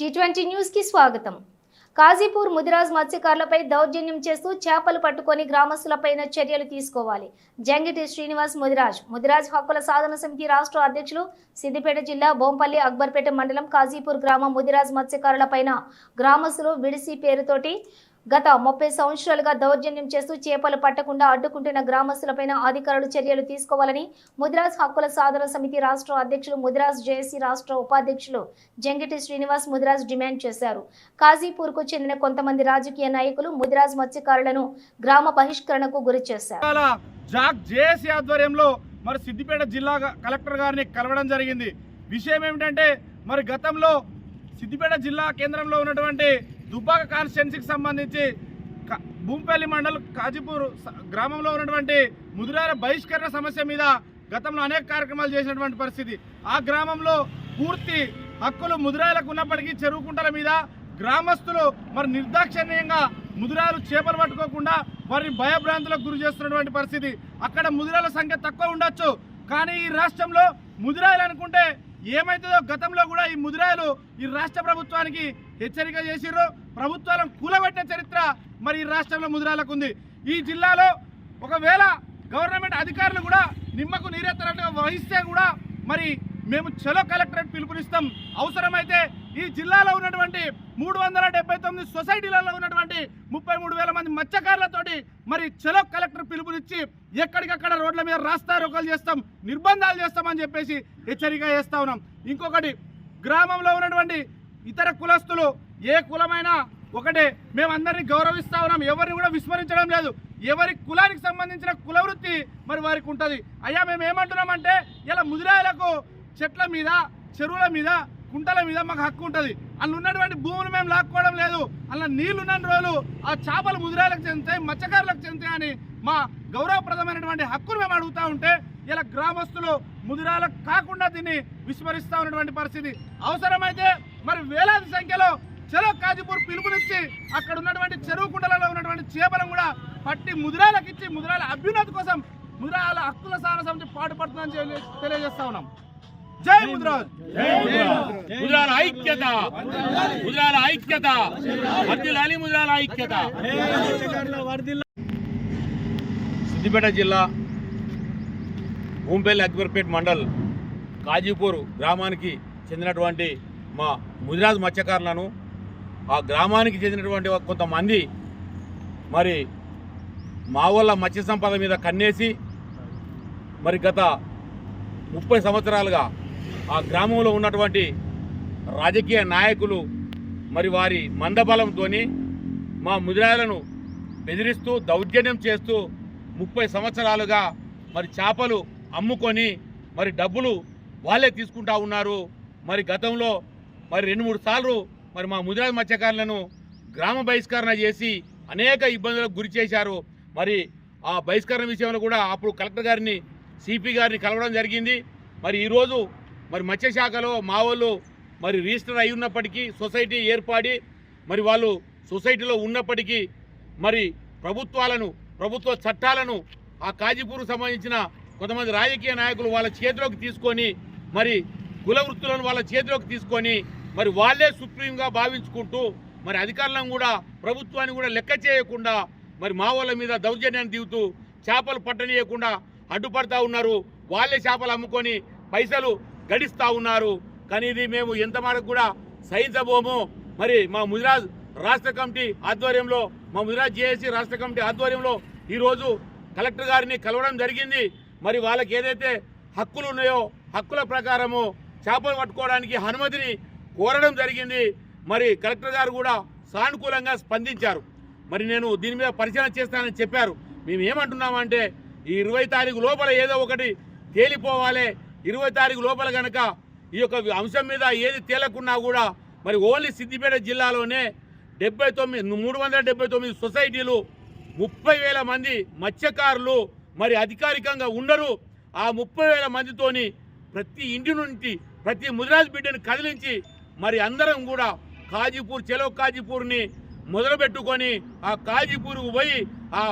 T twenty న్యూస్కి స్వాగతం. కాజీపూర్ ముదిరాజ్ మత్స్యకారులపై దౌర్జన్యం చేస్తూ చేపలు పట్టుకొని గ్రామస్తులపైన చర్యలు తీసుకోవాలి. జంగిటి శ్రీనివాస్ ముదిరాజ్. ముదిరాజ్ హక్కుల సాధన సమితి రాష్ట్ర అధ్యక్షులు సిద్దిపేట జిల్లా బోంపల్లి అక్బర్పేట మండలం కాజీపూర్ గ్రామం ముదిరాజ్ మత్స్యకారులపైన గ్రామస్తులు విడిసి పేరుతోటి గత ముప్పై సంవత్సరాలుగా దౌర్జన్యం చేస్తూ చేపలు పట్టకుండా అడ్డుకుంటున్న గ్రామస్తులపై అధికారులు చర్యలు తీసుకోవాలని ముదిరాజ్ హక్కుల సాధన సమితి రాష్ట్ర అధ్యక్షులు ముదిరాజ్ జేఏసీ రాష్ట్ర ఉపాధ్యక్షులు జంగిటి శ్రీనివాస్ ముదిరాజ్ డిమాండ్ చేశారు. కాజీపూర్కు చెందిన కొంతమంది రాజకీయ నాయకులు ముదిరాజ్ మత్స్యకారులను గ్రామ బహిష్కరణకు గురి చేశారు. ఆధ్వర్యంలో మరి సిద్దిపేట జిల్లా కలెక్టర్ గారిని కలవడం జరిగింది. విషయం ఏమిటంటే మరి గతంలో సిద్దిపేట జిల్లా కేంద్రంలో ఉన్నటువంటి దుబ్బాక కాన్స్టిట్యున్సీకి సంబంధించి క- భూంపల్లి మండల్ కాజీపూర్ గ్రామంలో ఉన్నటువంటి ముదిరాల బహిష్కరణ సమస్య మీద గతంలో అనేక కార్యక్రమాలు చేసినటువంటి పరిస్థితి. ఆ గ్రామంలో పూర్తి హక్కులు ముదురాయలకు ఉన్నప్పటికీ చెరువు కుంటల మీద గ్రామస్తులు మరి నిర్దాక్షిణ్యంగా ముదురాలు చేపలు పట్టుకోకుండా వారిని భయభ్రాంతులకు గురి చేస్తున్నటువంటి పరిస్థితి. అక్కడ ముదురాల సంఖ్య తక్కువ ఉండొచ్చు. కానీ ఈ రాష్ట్రంలో ముదురాయలు అనుకుంటే ఏమైతుందో గతంలో కూడా ఈ ముదిరాయలు ఈ రాష్ట్ర ప్రభుత్వానికి హెచ్చరిక చేసిర్రు. ప్రభుత్వాలను కూలబెట్టిన చరిత్ర మరి ఈ రాష్ట్రంలో ముదిరాలకు ఉంది. ఈ జిల్లాలో ఒకవేళ గవర్నమెంట్ అధికారులు కూడా నిమ్మకు నీరెత్తనట్టుగా వహిస్తే కూడా మరి మేము చలో కలెక్టరేట్ పిలుపునిస్తాం. అవసరమైతే ఈ జిల్లాలో ఉన్నటువంటి మూడు వందల డెబ్బై తొమ్మిది సొసైటీలలో ఉన్నటువంటి ముప్పై మూడు వేల మంది మత్స్యకారులతోటి మరి చెలో కలెక్టర్ పిలుపునిచ్చి ఎక్కడికక్కడ రోడ్ల మీద రాస్తారోకలు చేస్తాం నిర్బంధాలు చేస్తామని చెప్పేసి హెచ్చరిక చేస్తా ఉన్నాం. ఇంకొకటి గ్రామంలో ఉన్నటువంటి ఇతర కులస్తులు ఏ కులమైనా ఒకటే మేము అందరినీ గౌరవిస్తా ఉన్నాం. ఎవరిని కూడా విస్మరించడం లేదు. ఎవరి కులానికి సంబంధించిన కులవృత్తి మరి వారికి ఉంటుంది. అయ్యా మేము ఏమంటున్నామంటే ఇలా ముదిరాయలకు చెట్ల మీద చెరువుల మీద కుంటల మీద మాకు హక్కు ఉంటుంది. అందులో ఉన్నటువంటి భూములు మేము లాక్కోవడం లేదు. అలా నీళ్ళు ఉన్న రోజులు ఆ చేపలు ముదిరాలకు చెందుతాయి మత్స్యకారులకు చెందుతాయి అని మా గౌరవప్రదమైనటువంటి హక్కును మేము అడుగుతా ఉంటే ఇలా గ్రామస్తులు ముదిరాలకు కాకుండా దీన్ని విస్మరిస్తా ఉన్నటువంటి పరిస్థితి. అవసరమైతే మరి వేలాది సంఖ్యలో చెరో కాజీపూర్ పిలుపునిచ్చి అక్కడ ఉన్నటువంటి చెరువు కుండలలో ఉన్నటువంటి చేపలను కూడా పట్టి ముదిరాలకు ఇచ్చి ముదిరాల అభ్యున్నతి కోసం ముదిరాల హక్కుల సాధన పాటుపడుతుందని తెలియజేస్తా ఉన్నాం. జై ముదిరాజ్. ముద్రాల ఐక్యత. ముద్రాల ఐక్యత. వర్ధిల్లాలి ముద్రాల ఐక్యత. సిద్దిపేట జిల్లా భూంపల్లి అక్బర్పేట్ మండల్ కాజీపూర్ గ్రామానికి చెందినటువంటి మా ముదిరాజ్ మత్స్యకారులను ఆ గ్రామానికి చెందినటువంటి కొంతమంది మరి మా వాళ్ళ మత్స్య సంపద మీద కన్నేసి మరి గత ముప్పై సంవత్సరాలుగా ఆ గ్రామంలో ఉన్నటువంటి రాజకీయ నాయకులు మరి వారి మందబలంతో మా ముదిరాలను బెదిరిస్తూ దౌర్జన్యం చేస్తూ ముప్పై సంవత్సరాలుగా మరి చేపలు అమ్ముకొని మరి డబ్బులు వాళ్ళే తీసుకుంటా ఉన్నారు. మరి గతంలో మరి రెండు మూడు సార్లు మరి మా ముదిరాజు మత్స్యకారులను గ్రామ బహిష్కరణ చేసి అనేక ఇబ్బందులకు గురి చేశారు. మరి ఆ బహిష్కరణ విషయంలో కూడా అప్పుడు కలెక్టర్ గారిని సిపి గారిని కలవడం జరిగింది. మరి ఈరోజు మరి మత్స్యశాఖలో మా వాళ్ళు మరి రిజిస్టర్ అయి ఉన్నప్పటికీ సొసైటీ ఏర్పడి మరి వాళ్ళు సొసైటీలో ఉన్నప్పటికీ మరి ప్రభుత్వాలను ప్రభుత్వ చట్టాలను ఆ కాజీపూర్కు సంబంధించిన కొంతమంది రాజకీయ నాయకులు వాళ్ళ చేతిలోకి తీసుకొని మరి కుల వృత్తులను వాళ్ళ చేతిలోకి తీసుకొని మరి వాళ్ళే సుప్రీంగా భావించుకుంటూ మరి అధికారులను కూడా ప్రభుత్వాన్ని కూడా లెక్క చేయకుండా మరి మా వాళ్ళ మీద దౌర్జన్యాన్ని దిగుతూ చేపలు పట్టనీయకుండా అడ్డుపడతా ఉన్నారు. వాళ్ళే చేపలు అమ్ముకొని పైసలు గడిస్తూ ఉన్నారు. కానీ ఇది మేము ఎంత మేరకు కూడా సహించబోము. మరి మా ముదిరాజ్ రాష్ట్ర కమిటీ ఆధ్వర్యంలో మా ముదిరాజ్ జేఏసీ రాష్ట్ర కమిటీ ఆధ్వర్యంలో ఈరోజు కలెక్టర్ గారిని కలవడం జరిగింది. మరి వాళ్ళకి ఏదైతే హక్కులు ఉన్నాయో హక్కుల ప్రకారము చేపలు పట్టుకోవడానికి అనుమతిని కోరడం జరిగింది. మరి కలెక్టర్ గారు కూడా సానుకూలంగా స్పందించారు. మరి నేను దీని మీద పరిశీలన చేస్తానని చెప్పారు. మేము ఏమంటున్నామంటే ఈ ఇరవై తారీఖు లోపల ఏదో ఒకటి తేలిపోవాలి. ఇరవై తారీఖు లోపల కనుక ఈ యొక్క అంశం మీద ఏది తేలకున్నా కూడా మరి ఓన్లీ సిద్దిపేట జిల్లాలోనే డెబ్బై తొమ్మిది మూడు వందల డెబ్బై తొమ్మిది సొసైటీలు ముప్పై వేల మంది మత్స్యకారులు మరి అధికారికంగా ఉండరు. ఆ ముప్పై వేల మందితోని ప్రతి ఇంటి నుండి ప్రతి ముదిరాజ్ బిడ్డని కదిలించి మరి అందరం కూడా కాజీపూర్ చెలో కాజీపూర్ని మొదలుపెట్టుకొని ఆ కాజీపూర్కు పోయి ఆ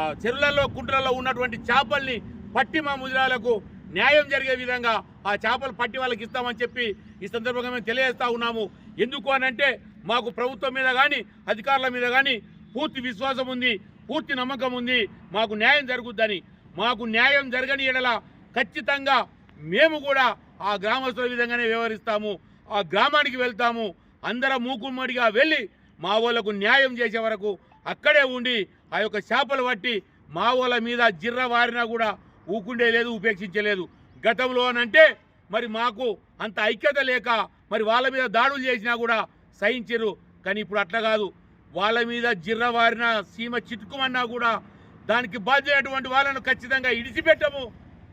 ఆ చెరువులలో కుంటలలో ఉన్నటువంటి చేపల్ని పట్టి మా ముదిరాలకు న్యాయం జరిగే విధంగా ఆ చేపలు పట్టి వాళ్ళకి ఇస్తామని చెప్పి ఈ సందర్భంగా మేము తెలియజేస్తా ఉన్నాము. ఎందుకు అని అంటే మాకు ప్రభుత్వం మీద కానీ అధికారుల మీద కానీ పూర్తి విశ్వాసం ఉంది పూర్తి నమ్మకం ఉంది మాకు న్యాయం జరుగుద్దని. మాకు న్యాయం జరగని ఎడల ఖచ్చితంగా మేము కూడా ఆ గ్రామస్తుల విధంగానే వ్యవహరిస్తాము ఆ గ్రామానికి వెళ్తాము అందరం మూకుమ్మడిగా వెళ్ళి మా వాళ్ళకు న్యాయం చేసే వరకు అక్కడే ఉండి ఆ యొక్క చేపలు పట్టి మా వాళ్ళ మీద జిర్ర వారినా కూడా ఊకుండే లేదు ఉపేక్షించలేదు గతంలో అనంటే మరి మాకు అంత ఐక్యత లేక మరి వాళ్ళ మీద దాడులు చేసినా కూడా సహించరు కానీ ఇప్పుడు అట్లా కాదు. వాళ్ళ మీద జిర్ర వారిన సీమ చిట్టుకుమన్నా కూడా దానికి బాధ్యమైనటువంటి వాళ్ళను ఖచ్చితంగా ఇడిచిపెట్టము.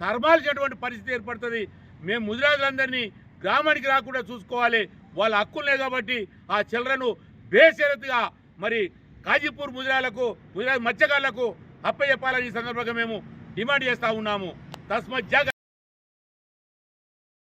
తరమాల్సినటువంటి పరిస్థితి ఏర్పడుతుంది. మేము ముదిరాజులందరినీ గ్రామానికి రాకుండా చూసుకోవాలి. వాళ్ళ హక్కులే కాబట్టి ఆ చిల్లరను బేషరతుగా మరి కాజీపూర్ ముదిరాలకు ముదిరాజ్ మత్స్యకారులకు అప్పచెప్పాలని ఈ సందర్భంగా మేము డిమాండ్ చేస్తా ఉన్నాము. తస్మత్ జగ